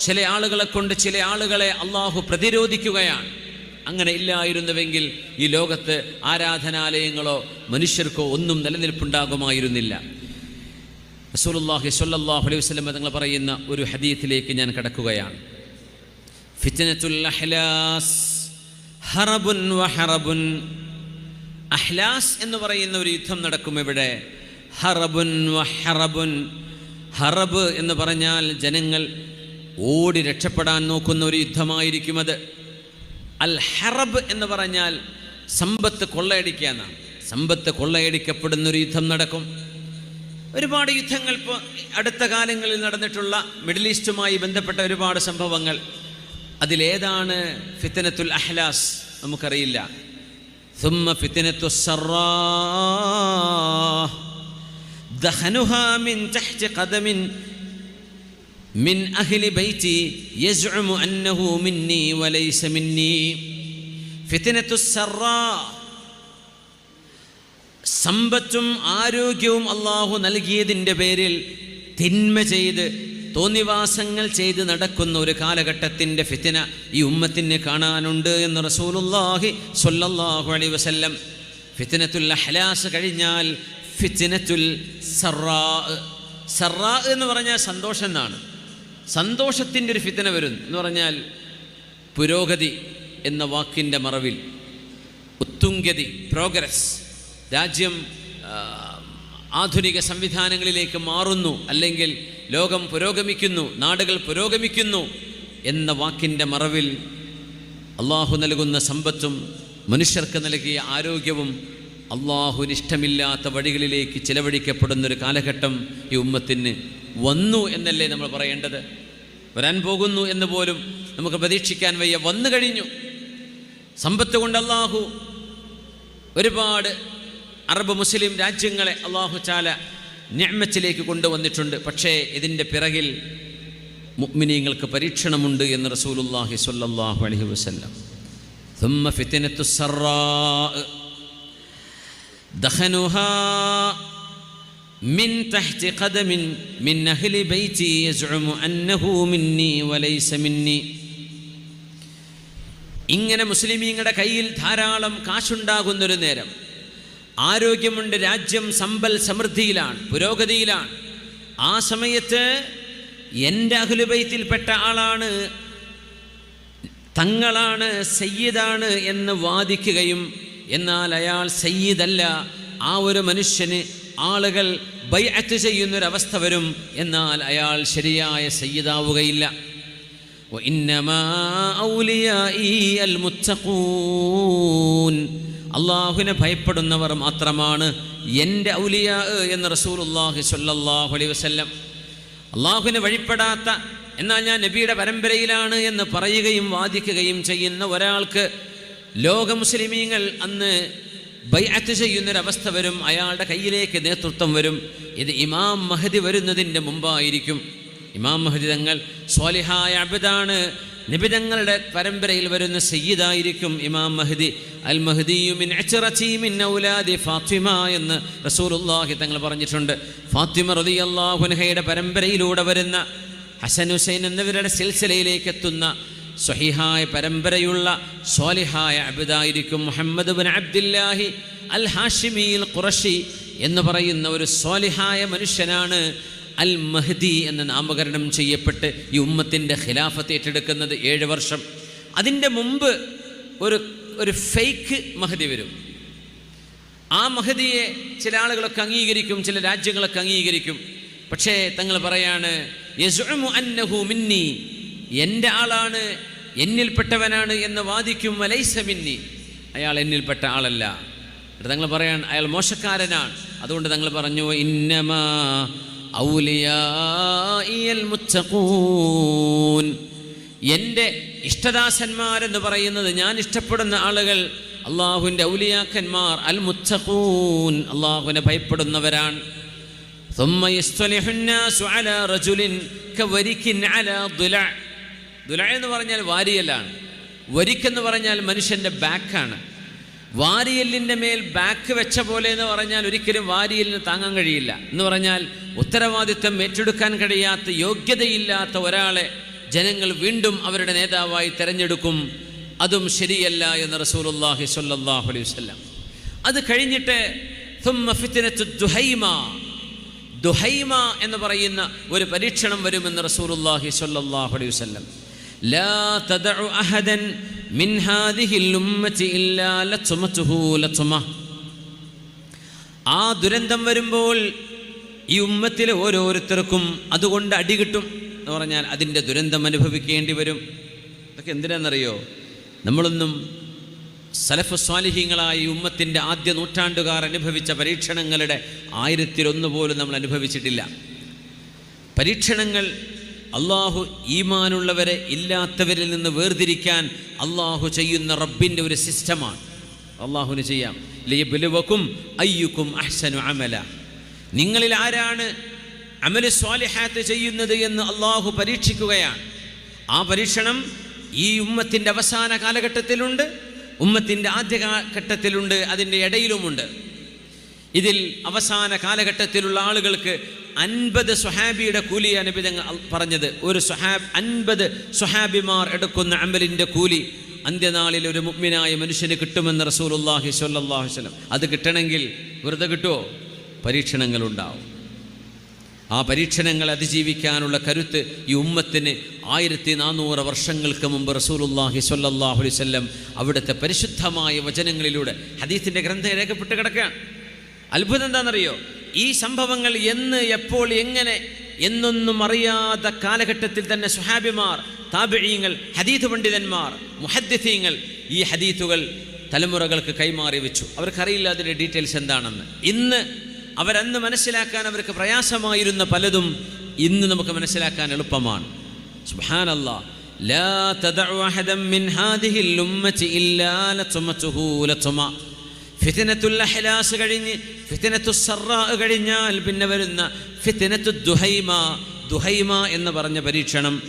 ചില ആളുകളെ കൊണ്ട് ചില ആളുകളെ അള്ളാഹു പ്രതിരോധിക്കുകയാണ്. അങ്ങനെ ഇല്ലായിരുന്നുവെങ്കിൽ ഈ ലോകത്ത് ആരാധനാലയങ്ങളോ മനുഷ്യർക്കോ ഒന്നും നിലനിൽപ്പുണ്ടാകുമായിരുന്നില്ല. റസൂലുള്ളാഹി സ്വല്ലല്ലാഹു അലൈഹി വസല്ലം തങ്ങൾ പറയുന്ന ഒരു ഹദീത്തിലേക്ക് ഞാൻ കടക്കുകയാണ്. ഫിത്നത്തുൽ അഹ്ലാസ് ഹറബുൻ അഹ്ലാസ് എന്ന് പറയുന്ന ഒരു യുദ്ധം നടക്കും ഇവിടെ. ഹറബുൻ വഹറബുൻ ഹറബ് എന്ന് പറഞ്ഞാൽ ജനങ്ങൾ ഓടി രക്ഷപ്പെടാൻ നോക്കുന്ന ഒരു യുദ്ധമായിരിക്കും അത് അൽ ഹറബ് എന്ന് പറഞ്ഞാൽ സമ്പത്ത് കൊള്ളയടിക്കുക എന്നാണ് സമ്പത്ത് കൊള്ളയടിക്കപ്പെടുന്ന ഒരു യുദ്ധം നടക്കും ഒരുപാട് യുദ്ധങ്ങൾ ഇപ്പോൾ അടുത്ത കാലങ്ങളിൽ നടന്നിട്ടുള്ള മിഡിൽ ഈസ്റ്റുമായി ബന്ധപ്പെട്ട ഒരുപാട് സംഭവങ്ങൾ അതിലേതാണ് ഫിത്തനത്തുൽ അഹ്ലാസ് നമുക്കറിയില്ല ثم فتنة السراء دخنها من تحت قدم മിൻ അഹ്ലി ബൈതി യസ്ഉമു അന്നഹു മിന്നി വലൈസ മിന്നി. ഫിത്നത്തു സർറാ സമ്പത്തും ആരോഗ്യവും അള്ളാഹു നൽകിയതിന്റെ പേരിൽ തിന്മ ചെയ്ത് തോന്നിവാസങ്ങൾ ചെയ്ത് നടക്കുന്ന ഒരു കാലഘട്ടത്തിന്റെ ഫിത്തിന ഈ ഉമ്മത്തിന് കാണാനുണ്ട് എന്ന് റസൂലുല്ലാഹി സൊല്ലാഹു അലൈ വസല്ലം ഫിത്തിനത്തുൽ അഹ്ലാസ് കഴിഞ്ഞാൽ ഫിത്തിനത്തുൽ സറാ സറാ എന്ന് പറഞ്ഞാൽ സന്തോഷം എന്നാണ്. സന്തോഷത്തിന്റെ ഒരു ഫിത്തന വരും എന്ന് പറഞ്ഞാൽ പുരോഗതി എന്ന വാക്കിന്റെ മറവിൽ ഉത്തുംഗതി പ്രോഗ്രസ് രാജ്യം ആധുനിക സംവിധാനങ്ങളിലേക്ക് മാറുന്നു അല്ലെങ്കിൽ ലോകം പുരോഗമിക്കുന്നു നാടുകൾ പുരോഗമിക്കുന്നു എന്ന വാക്കിന്റെ മറവിൽ അള്ളാഹു നൽകുന്ന സമ്പത്തും മനുഷ്യർക്ക് നൽകിയ ആരോഗ്യവും അള്ളാഹു ഇഷ്ടമില്ലാത്ത വഴികളിലേക്ക് ചിലവഴിക്കപ്പെടുന്നൊരു കാലഘട്ടം ഈ ഉമ്മത്തിന് വന്നു എന്നല്ലേ നമ്മൾ പറയേണ്ടത് വരാൻ പോകുന്നു എന്ന് പോലും നമുക്ക് പ്രതീക്ഷിക്കാൻ വയ്യ വന്നു കഴിഞ്ഞു സമ്പത്ത് കൊണ്ട് അള്ളാഹു ഒരുപാട് അറബ് മുസ്ലിം രാജ്യങ്ങളെ അള്ളാഹു ചാല ഞാമത്തിലേക്ക് കൊണ്ടുവന്നിട്ടുണ്ട് പക്ഷേ ഇതിൻ്റെ പിറകിൽ മുഅ്മിനീങ്ങൾക്ക് പരീക്ഷണമുണ്ട് എന്ന് റസൂലുള്ളാഹി സ്വല്ലല്ലാഹു അലൈഹി വസല്ലം ثم فتنة السراء دخنها من تحت قدم من أهل بيتي يزعم أنه مني وليس مني ഇങ്ങനെ മുസ്ലിമീങ്ങളുടെ കയ്യിൽ ധാരാളം കാശുണ്ടാകുന്നൊരു നേരം ആരോഗ്യമുണ്ട് രാജ്യം സമ്പൽ സമൃദ്ധിയിലാണ് പുരോഗതിയിലാണ് ആ സമയത്ത് എൻ്റെ അഖിലുബൈത്തിൽപ്പെട്ട ആളാണ് തങ്ങളാണ് സയ്യിദാണ് എന്ന് വാദിക്കുകയും എന്നാൽ അയാൾ സയ്യിദല്ല ആ ഒരു മനുഷ്യന് ആളുകൾ ബൈഅത്ത് ചെയ്യുന്നൊരവസ്ഥ വരും എന്നാൽ അയാൾ ശരിയായ സയ്യിദാവുകയില്ല. അള്ളാഹുവിനെ ഭയപ്പെടുന്നവർ മാത്രമാണ് എന്റെ ഔലിയ എന്ന് റസൂലുല്ലാഹി സല്ലാഹു അലൈ വസ്ല്ലം. അള്ളാഹുവിനെ വഴിപ്പെടാത്ത എന്നാൽ ഞാൻ നബിയുടെ പരമ്പരയിലാണ് എന്ന് പറയുകയും വാദിക്കുകയും ചെയ്യുന്ന ഒരാൾക്ക് ലോക മുസ്ലിമീങ്ങൾ അന്ന് ബൈഅത്ത് ചെയ്യുന്നൊരവസ്ഥ വരും അയാളുടെ കയ്യിലേക്ക് നേതൃത്വം വരും. ഇത് ഇമാം മഹദി വരുന്നതിന്റെ മുമ്പായിരിക്കും. ഇമാം മഹദി തങ്ങൾ സ്വാലിഹായ അബിദാണ്. നിബിതങ്ങളുടെ പരമ്പരയിൽ വരുന്ന സയ്യിദായിരിക്കും ഇമാം മഹദി. അൽ മഹദിയു മിൻ അച്റതി മിൻ ഔലാദി ഫാത്തിമ എന്ന് റസൂലുള്ളാഹി തങ്ങൾ പറഞ്ഞിട്ടുണ്ട്. ഫാത്തിമ റതി അൻഹയുടെ പരമ്പരയിലൂടെ വരുന്ന ഹസൻ ഹുസൈൻ എന്നിവരുടെ സിൽസിലയിലേക്ക് എത്തുന്ന സ്വഹിഹായ പരമ്പരയുള്ള സ്വാലിഹായ അബിദായിരിക്കും മുഹമ്മദ് ബിൻ അബ്ദില്ലാഹി അൽ ഹാഷിമിൽ ഖുറഷി എന്ന് പറയുന്ന ഒരു സ്വാലിഹായ മനുഷ്യനാണ് അൽ മഹദി എന്ന് നാമകരണം ചെയ്യപ്പെട്ട് ഈ ഉമ്മത്തിന്റെ ഖിലാഫത്ത് ഏറ്റെടുക്കുന്നത് ഏഴ് വർഷം. അതിന്റെ മുമ്പ് ഒരു ഒരു ഫേക്ക് മഹദി വരും. ആ മഹദിയെ ചില ആളുകളൊക്കെ അംഗീകരിക്കും ചില രാജ്യങ്ങളൊക്കെ അംഗീകരിക്കും. പക്ഷേ തങ്ങൾ പറയാണ് മിന്നി എൻ്റെ ആളാണ് എന്നിൽപ്പെട്ടവനാണ് എന്ന് വാദിക്കും വലൈസ മിന്നി അയാൾ എന്നിൽപ്പെട്ട ആളല്ല എന്നിട്ട് തങ്ങൾ പറയാൻ അയാൾ മോശക്കാരനാണ് അതുകൊണ്ട് തങ്ങൾ പറഞ്ഞു ഇന്നമാ ഔലിയാഇയൽ മുത്തഖൂൻ എൻ്റെ ഇഷ്ടദാസന്മാരെന്ന് പറയുന്നത് ഞാൻ ഇഷ്ടപ്പെടുന്ന ആളുകൾ അള്ളാഹുവിൻ്റെ ഔലിയാക്കന്മാർ അൽ മുത്തഖൂൻ അള്ളാഹുവിനെ ഭയപ്പെടുന്നവരാണ് ثم يصطلح الناس على رجل كورك على ضلع ദുലഴ എന്ന് പറഞ്ഞാൽ വാരിയലാണ് വരിക്കെന്ന് പറഞ്ഞാൽ മനുഷ്യന്റെ ബാക്കാണ്. വാരിയല്ലിന്റെ മേൽ ബാക്ക് വെച്ച പോലെ എന്ന് പറഞ്ഞാൽ ഒരിക്കലും വാരിയലിന് താങ്ങാൻ കഴിയില്ല. എന്ന് പറഞ്ഞാൽ ഉത്തരവാദിത്വം ഏറ്റെടുക്കാൻ കഴിയാത്ത യോഗ്യതയില്ലാത്ത ഒരാളെ ജനങ്ങൾ വീണ്ടും അവരുടെ നേതാവായി തിരഞ്ഞെടുക്കും. അതും ശരിയല്ല എന്ന് റസൂലുല്ലാഹി സ്വല്ലാഹു അലൈഹി വസ്ലം അത് കഴിഞ്ഞിട്ട് ദുഹൈമ. ദുഹൈമ എന്ന് പറയുന്ന ഒരു പരീക്ഷണം വരുമെന്ന് റസൂലുല്ലാഹി സ്വല്ലാഹു അലൈഹി വസ്ലം ലാ تدع അഹദൻ മിൻ ഹാദിഹിൽ الأمة ഇല്ലാ لطمته لطمة ആ ദുരന്തം വരുമ്പോൾ ഈ ഉമ്മത്തിലെ ഓരോരുത്തർക്കും അതുകൊണ്ട് അടി കിട്ടും എന്ന് പറഞ്ഞാൽ അതിന്റെ ദുരന്തം അനുഭവിക്കേണ്ടി വരും. അതൊക്കെ എന്തിനാണെന്നറിയോ? നമ്മളൊന്നും സലഫ് സ്വാലിഹ്യങ്ങളായി ഉമ്മത്തിന്റെ ആദ്യ നൂറ്റാണ്ടുകാർ അനുഭവിച്ച പരീക്ഷണങ്ങളുടെ ആയിരത്തിലൊന്ന് പോലും നമ്മൾ അനുഭവിച്ചിട്ടില്ല. പരീക്ഷണങ്ങൾ അള്ളാഹു ഈമാനുള്ളവരെ ഇല്ലാത്തവരിൽ നിന്ന് വേർതിരിക്കാൻ അള്ളാഹു ചെയ്യുന്ന റബ്ബിന്റെ ഒരു സിസ്റ്റമാണ്. അള്ളാഹുവിന് ചെയ്യാം. ലിയബലുവക്കും അയ്യുക്കും അഹ്സനു അമല. നിങ്ങളിൽ ആരാണ് അമൽ സ്വാലിഹാത്ത് ചെയ്യുന്നത് എന്ന് അള്ളാഹു പരീക്ഷിക്കുകയാണ്. ആ പരീക്ഷണം ഈ ഉമ്മത്തിന്റെ അവസാന കാലഘട്ടത്തിലുണ്ട് ഉമ്മത്തിന്റെ ആദ്യ ഘട്ടത്തിലുണ്ട് അതിന്റെ ഇടയിലുമുണ്ട്. ഇതിൽ അവസാന കാലഘട്ടത്തിലുള്ള ആളുകൾക്ക് അൻപത് സുഹാബിയുടെ കൂലിയാണ് കൂലി തങ്ങൾ പറഞ്ഞത്. ഒരു സുഹാബ് അൻപത് സുഹാബിമാർ എടുക്കുന്ന അമലിന്റെ കൂലി അന്ത്യനാളിൽ ഒരു മുഗ്മിനായ മനുഷ്യന് കിട്ടുമെന്ന് റസൂലുല്ലാഹി സ്വല്ലല്ലാഹു അലൈഹി വസല്ലം. അത് കിട്ടണമെങ്കിൽ വെറുതെ കിട്ടുമോ പരീക്ഷണങ്ങളുണ്ടാവും. ആ പരീക്ഷണങ്ങൾ അതിജീവിക്കാനുള്ള കരുത്ത് ഈ ഉമ്മത്തിന് ആയിരത്തി നാനൂറ് വർഷങ്ങൾക്ക് മുമ്പ് റസൂലുല്ലാഹി സ്വല്ലല്ലാഹു അലൈഹി വസല്ലം അവിടുത്തെ പരിശുദ്ധമായ വചനങ്ങളിലൂടെ ഹദീസിന്റെ ഗ്രന്ഥം രേഖപ്പെട്ട് കിടക്കുകയാണ്. അത്ഭുതം എന്താണെന്നറിയോ? ഈ സംഭവങ്ങൾ എന്ന് എപ്പോൾ എങ്ങനെ എന്നൊന്നും അറിയാത്ത കാലഘട്ടത്തിൽ തന്നെ സുഹാബിമാർ താബിഴീങ്ങൾ ഹദീത്ത് പണ്ഡിതന്മാർ മുഹദ്ദിഥീങ്ങൾ ഈ ഹദീത്തുകൾ തലമുറകൾക്ക് കൈമാറി വെച്ചു. അവർക്കറിയില്ല അതിന്റെ ഡീറ്റെയിൽസ് എന്താണെന്ന്. ഇന്ന് അവരന്ന് മനസ്സിലാക്കാൻ അവർക്ക് പ്രയാസമായിരുന്ന പലതും ഇന്ന് നമുക്ക് മനസ്സിലാക്കാൻ എളുപ്പമാണ്. സുഹാനല്ലാ ലാ മിൻ ഹാദിഹിൽ ഇല്ലാ ലതുമ ഫിത്നത്തുൽ അഹ്ലാസ് കഴിഞ്ഞ് ഫിത്തിനത്തു സറാ കഴിഞ്ഞാൽ പിന്നെ വരുന്ന ഫിത്തിനത്തു ദുഹൈമ ദുഹൈമ എന്ന് പറഞ്ഞ പരീക്ഷണം.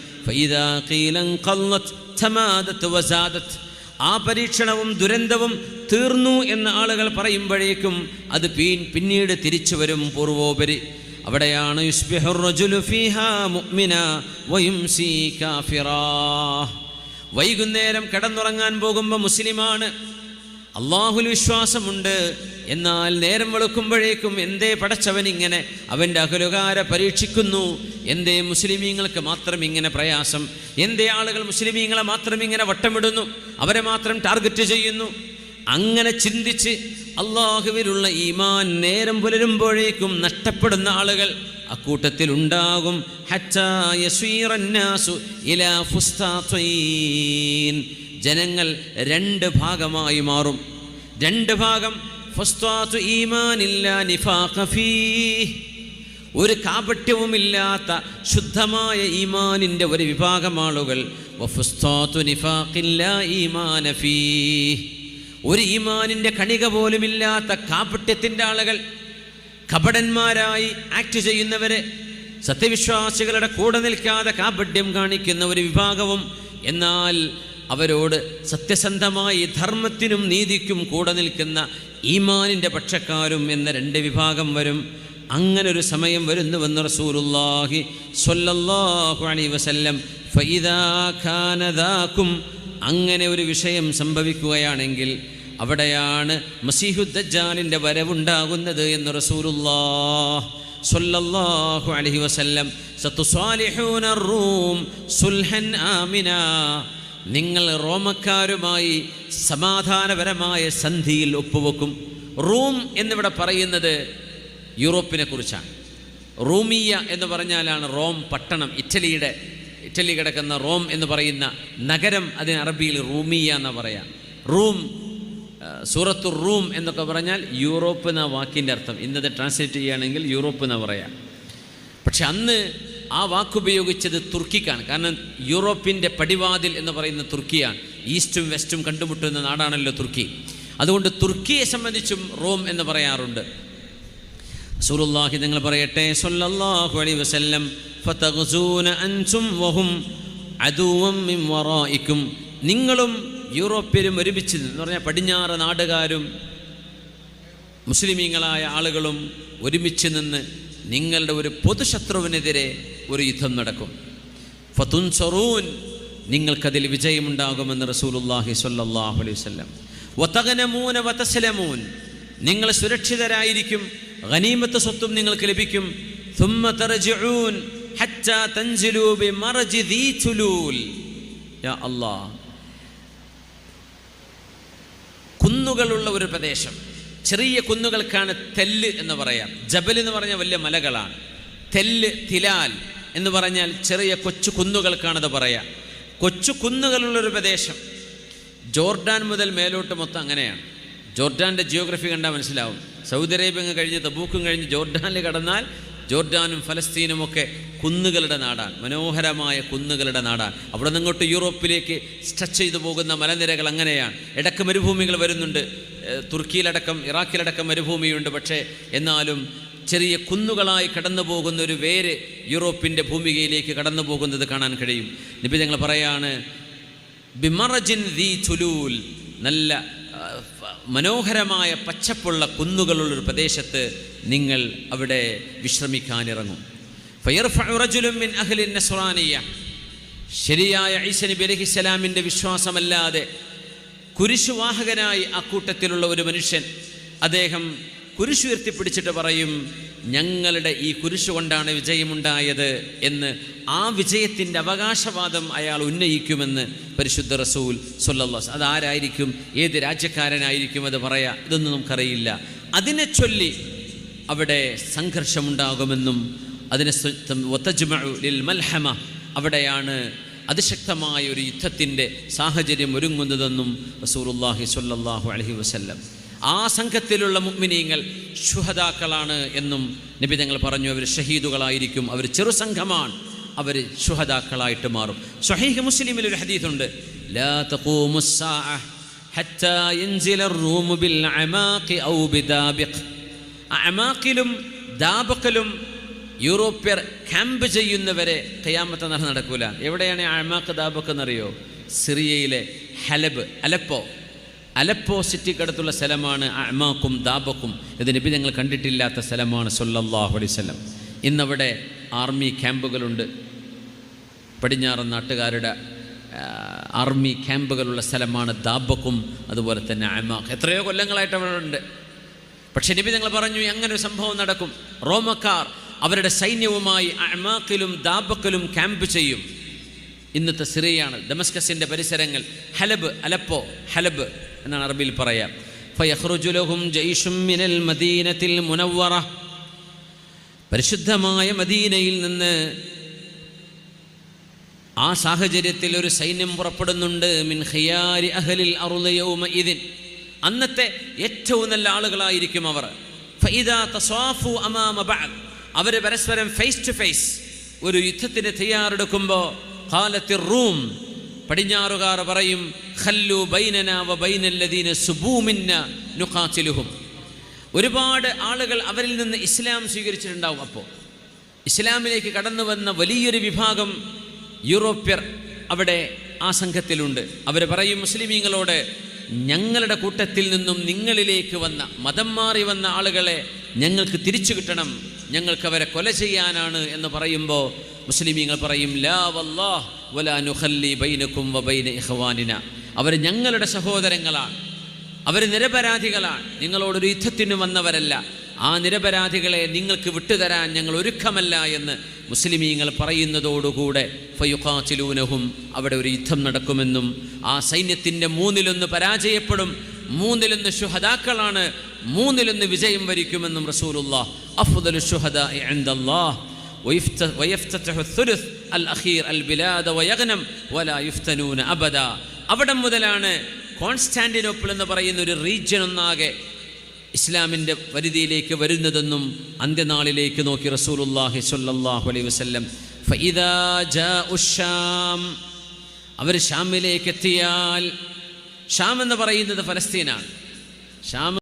ആ പരീക്ഷണവും ദുരന്തവും തീർന്നു എന്ന് ആളുകൾ പറയുമ്പോഴേക്കും അത് പിന്നീട് തിരിച്ചു വരും പൂർവോപരി. അവിടെയാണ് വൈകുന്നേരം കിടന്നുറങ്ങാൻ പോകുമ്പോൾ മുസ്ലിമാണ് അള്ളാഹുൽ വിശ്വാസമുണ്ട്. എന്നാൽ നേരം വെളുക്കുമ്പോഴേക്കും എന്തേ പടച്ചവൻ ഇങ്ങനെ അവന്റെ അകലുകാരെ പരീക്ഷിക്കുന്നു. എന്തേ മുസ്ലിമീങ്ങൾക്ക് മാത്രം ഇങ്ങനെ പ്രയാസം. എന്തേ ആളുകൾ മുസ്ലിമീങ്ങളെ മാത്രം ഇങ്ങനെ വട്ടമിടുന്നു. അവരെ മാത്രം ടാർഗറ്റ് ചെയ്യുന്നു. അങ്ങനെ ചിന്തിച്ച് അള്ളാഹുവിലുള്ള ഈമാൻ നേരം പുലരുമ്പോഴേക്കും നഷ്ടപ്പെടുന്ന ആളുകൾ അക്കൂട്ടത്തിൽ ഉണ്ടാകും. ജനങ്ങൾ രണ്ട് ഭാഗമായി മാറും രണ്ട് ഭാഗം. ഒരു കാപട്യവുമില്ലാത്ത ശുദ്ധമായ ഈമാനിന്റെ ഒരു വിഭാഗം ആളുകൾ. ഒരു ഈമാനിന്റെ കണിക പോലുമില്ലാത്ത കാപട്യത്തിന്റെ ആളുകൾ കപടന്മാരായി ആക്ട് ചെയ്യുന്നവരെ സത്യവിശ്വാസികളുടെ കൂടെ നിൽക്കാതെ കാപട്യം കാണിക്കുന്ന ഒരു വിഭാഗവും എന്നാൽ അവരോട് സത്യസന്ധമായി ധർമ്മത്തിനും നീതിക്കും കൂടെ നിൽക്കുന്ന ഈമാനിന്റെ പക്ഷക്കാരും എന്ന രണ്ട് വിഭാഗം വരും. അങ്ങനെ ഒരു സമയം വരുന്നുവെന്ന് റസൂലുള്ളാഹി സ്വല്ലല്ലാഹു അലൈഹി വസല്ലം ഫഇദാ കാന ദാക്കും അങ്ങനെ ഒരു വിഷയം സംഭവിക്കുകയാണെങ്കിൽ അവിടെയാണ് മസീഹുദ്ദജാലിന്റെ വരവുണ്ടാകുന്നത് എന്ന് റസൂലുള്ളാഹ് സ്വല്ലല്ലാഹു അലൈഹി വസല്ലം. സത്തുസ്വാലിഹൂന റൂം സുൽഹൻ ആമിന. നിങ്ങൾ റോമക്കാരുമായി സമാധാനപരമായ സന്ധിയിൽ ഒപ്പുവെക്കും. റൂം എന്നിവിടെ പറയുന്നത് യൂറോപ്പിനെ കുറിച്ചാണ്. റൂമിയ എന്ന് പറഞ്ഞാലാണ് റോം പട്ടണം. ഇറ്റലിയുടെ ഇറ്റലി കിടക്കുന്ന റോം എന്ന് പറയുന്ന നഗരം അതിന് അറബിയിൽ റൂമിയ എന്ന് പറയാം. റൂം സൂറത്തു റൂം എന്നൊക്കെ പറഞ്ഞാൽ യൂറോപ്പ് എന്ന വാക്കിന്റെ അർത്ഥം. ഇന്നത്തെ ട്രാൻസ്ലേറ്റ് ചെയ്യുകയാണെങ്കിൽ യൂറോപ്പ് എന്ന് പറയാം. പക്ഷെ അന്ന് ആ വാക്കുപയോഗിച്ചത് തുർക്കിക്കാണ്. കാരണം യൂറോപ്പിന്റെ പടിവാതിൽ എന്ന് പറയുന്ന തുർക്കിയാണ്. ഈസ്റ്റും വെസ്റ്റും കണ്ടുമുട്ടുന്ന നാടാണല്ലോ തുർക്കി. അതുകൊണ്ട് തുർക്കിയെ സംബന്ധിച്ചും റോം എന്ന് പറയാറുണ്ട്. സുറുല്ലാഹി നിങ്ങൾ പറയട്ടെ സൊല്ലാഹു അലൈഹി വസല്ലം അൻതും വഹും വറായിക്കും നിങ്ങളും യൂറോപ്യരും ഒരുമിച്ച് എന്ന് പറഞ്ഞാൽ പടിഞ്ഞാറ് നാടുകാരും മുസ്ലിമീങ്ങളായ ആളുകളും ഒരുമിച്ച് നിന്ന് നിങ്ങളുടെ ഒരു പൊതുശത്രുവിനെതിരെ ഒരു യുദ്ധം നടക്കും ഫതുൻസറൂൻ നിങ്ങൾക്കതിൽ വിജയമുണ്ടാകുമെന്ന് റസൂലുള്ളാഹി സ്വല്ലല്ലാഹു അലൈഹി വസല്ലം വതഗനമൂന വതസ്ലമൂൻ നിങ്ങൾ സുരക്ഷിതരായിരിക്കും ഗനീമത്ത് സ്വത്തും നിങ്ങൾക്ക് ലഭിക്കും ثم ترجعون حتى تنزلوا بمرج ذي تلول يا الله കുന്നുകളുള്ള ഒരു പ്രദേശം ചെറിയ കുന്നുകൾക്കാണ് തെല്ല് എന്ന് പറയാം. ജബൽ എന്ന് പറഞ്ഞാൽ വലിയ മലകളാണ്. തെല്ല് തിലാൽ എന്ന് പറഞ്ഞാൽ ചെറിയ കൊച്ചു കുന്നുകൾക്കാണത് പറയാം. കൊച്ചു കുന്നുകളുള്ളൊരു പ്രദേശം. ജോർഡാൻ മുതൽ മേലോട്ട് മൊത്തം അങ്ങനെയാണ്. ജോർഡാന്റെ ജിയോഗ്രഫി കണ്ടാൽ മനസ്സിലാവും. സൗദി അറേബ്യ കഴിഞ്ഞ് തബൂക്കും കഴിഞ്ഞ് ജോർഡാനിൽ കടന്നാൽ ജോർഡാനും ഫലസ്തീനും ഒക്കെ കുന്നുകളുടെ നാടാണ്. മനോഹരമായ കുന്നുകളുടെ നാടാണ്. അവിടെ നിങ്ങോട്ട് യൂറോപ്പിലേക്ക് സ്ട്രെച്ച് ചെയ്തു പോകുന്ന മലനിരകൾ അങ്ങനെയാണ്. ഇടയ്ക്ക് മരുഭൂമികൾ വരുന്നുണ്ട്. തുർക്കിയിലടക്കം ഇറാഖിലടക്കം മരുഭൂമിയുണ്ട് പക്ഷേ എന്നാലും ചെറിയ കുന്നുകളായി കടന്നു പോകുന്ന ഒരു വേര് യൂറോപ്പിന്റെ ഭൂമികയിലേക്ക് കടന്നു പോകുന്നത് കാണാൻ കഴിയും. നബി ഞങ്ങൾ പറയാണ് ബിമറജിൻ ദി ചുലൂൽ നല്ല മനോഹരമായ പച്ചപ്പുള്ള കുന്നുകളുള്ളൊരു പ്രദേശത്ത് നിങ്ങൾ അവിടെ വിശ്രമിക്കാനിറങ്ങും. ഫയർഫഉ റജുലുൻ മിൻ അഹ്ലി നസ്രാനിയ ശരിയായ ഐസനബി അലഹിസ്സലാമിന്റെ വിശ്വാസമല്ലാതെ കുരിശുവാഹകനായി ആ കൂട്ടത്തിലുള്ള ഒരു മനുഷ്യൻ അദ്ദേഹം കുരിശു ഉയർത്തിപ്പിടിച്ചിട്ട് പറയും ഞങ്ങളുടെ ഈ കുരിശു കൊണ്ടാണ് വിജയമുണ്ടായത് എന്ന് ആ വിജയത്തിന്റെ അവകാശവാദം അയാൾ ഉന്നയിക്കുമെന്ന് പരിശുദ്ധ റസൂൽ സൊല്ലാസ് അതാരായിരിക്കും ഏത് രാജ്യക്കാരനായിരിക്കും അത് പറയാ? ഇതൊന്നും നമുക്കറിയില്ല. അതിനെ ചൊല്ലി അവിടെ സംഘർഷമുണ്ടാകുമെന്നും അതിനെ മൽഹമ അവിടെയാണ് അതിശക്തമായ ഒരു യുദ്ധത്തിന്റെ സാഹചര്യം ഒരുങ്ങുന്നതെന്നും റസൂറുല്ലാഹി സല്ലാഹു അലഹി വസ്ല്ലം. ആ സംഘത്തിലുള്ള മുഗ്മിനീങ്ങൾ ശുഹദാക്കളാണ് എന്നും നബി തങ്ങൾ പറഞ്ഞു അവർ ഷഹീദുകളായിരിക്കും അവർ ചെറുസംഘമാണ് അവർ ശുഹദാക്കളായിട്ട് മാറും. ഷഹീഹ് മുസ്ലിമിൽ ഒരു ഹദീഥുണ്ട് അമാക്കിലും ദാബക്കലും യൂറോപ്യർ ക്യാമ്പ് ചെയ്യുന്നവരെ കയ്യാമത്തെ നട നടക്കൂല. എവിടെയാണ് അമാക്ക് ദാബക്ക് എന്നറിയോ? സിറിയയിലെ ഹലബ് അലപ്പോ. അലപ്പോ സിറ്റിക്കടുത്തുള്ള സ്ഥലമാണ് അഴ്മാക്കും ദാബക്കും. ഇത് നബി ഞങ്ങൾ കണ്ടിട്ടില്ലാത്ത സ്ഥലമാണ് സൊല്ലാഹു അലൈവല്ലം ഇന്നവിടെ ആർമി ക്യാമ്പുകളുണ്ട്. പടിഞ്ഞാറൻ നാട്ടുകാരുടെ ആർമി ക്യാമ്പുകളുള്ള സ്ഥലമാണ് ദാബക്കും അതുപോലെ തന്നെ അമാഖ് എത്രയോ കൊല്ലങ്ങളായിട്ട് അവിടെ ഉണ്ട്. പക്ഷെ നബി ഞങ്ങൾ പറഞ്ഞു അങ്ങനെ ഒരു സംഭവം നടക്കും? റോമക്കാർ അവരുടെ സൈന്യവുമായി അമാക്കിലും ദാബക്കിലും ക്യാമ്പ് ചെയ്യും. ഇന്നത്തെ സിറിയയാണ് ഡമസ്കസിന്റെ പരിസരങ്ങൾ ഹലബ് അലപ്പോ ഹലബ് എന്നാണ് അറബിയിൽ പറയാം. ഫയഹ്റുജുലഹും ജയ്ഷും മിനൽ മദീനത്തിൽ മുനവ്വറ. പരിശുദ്ധമായ മദീനയിൽ നിന്ന് ആ സാഹചര്യത്തിൽ ഒരു സൈന്യം പുറപ്പെടുന്നുണ്ട് മിൻ ഖിയാരി അഹലിൽ അറുള യൗമ ഇതിൻ അന്നത്തെ ഏറ്റവും നല്ല ആളുകളായിരിക്കും അവർ. ഫൈദാ തസ്വാഫു അമാമ അവർ പരസ്പരം ഫേസ് ടു ഫേസ് ഒരു യുദ്ധത്തിന് തയ്യാറെടുക്കുമ്പോൾ ഖാലത്തിർ റൂം പടിഞ്ഞാറുകാർ പറയും ഖല്ലു ബൈനന വ ഒരുപാട് ആളുകൾ അവരിൽ നിന്ന് ഇസ്ലാം സ്വീകരിച്ചിട്ടുണ്ടാവും അപ്പോൾ ഇസ്ലാമിലേക്ക് കടന്നു വന്ന വലിയൊരു വിഭാഗം യൂറോപ്യർ അവിടെ ആ സംഘത്തിലുണ്ട്. അവർ പറയും മുസ്ലിമീങ്ങളോട് ഞങ്ങളുടെ കൂട്ടത്തിൽ നിന്നും നിങ്ങളിലേക്ക് വന്ന മതം മാറി വന്ന ആളുകളെ ഞങ്ങൾക്ക് തിരിച്ചു കിട്ടണം. ഞങ്ങൾക്ക് അവരെ കൊല ചെയ്യാനാണ് എന്ന് പറയുമ്പോൾ മുസ്ലിമീങ്ങൾ പറയും ലാ വല്ലാഹ് വലാ നുഹല്ലി ബൈനക്കും വബൈന ഇഹ്വാനിന അവർ ഞങ്ങളുടെ സഹോദരങ്ങളാണ്. അവർ നിരപരാധികളാണ്. നിങ്ങളോടൊരു യുദ്ധത്തിന് വന്നവരല്ല. ആ നിരപരാധികളെ നിങ്ങൾക്ക് വിട്ടുതരാൻ ഞങ്ങൾ ഒരുക്കമല്ല എന്ന് മുസ്ലിമീങ്ങൾ പറയുന്നതോടുകൂടെ ഫയുഖാച്ചിലൂനഹും അവിടെ ഒരു യുദ്ധം നടക്കുമെന്നും ആ സൈന്യത്തിന്റെ മൂന്നിലൊന്ന് പരാജയപ്പെടും മൂന്നിലൊന്ന് ഷുഹദാക്കളാണ് മൂന്നിലൊന്ന് വിജയം വരിക്കുമെന്നും റസൂലുള്ള അഫ്ദലു ഷുഹദ അവിടെ മുതലാണ് കോൺസ്റ്റാന്റിനോപ്പിൾ എന്ന് പറയുന്ന ഒരു റീജിയൻ ഒന്നാകെ ഇസ്ലാമിന്റെ പരിധിയിലേക്ക് വരുന്നതെന്നും അന്ത്യനാളിലേക്ക് നോക്കി റസൂലുല്ലാഹി സല്ലാഹു അലൈ വസ്ലം അവർ ഷാമിലേക്ക് എത്തിയാൽ ഷാം എന്ന് പറയുന്നത് ഫലസ്തീനാണ്. ഷാം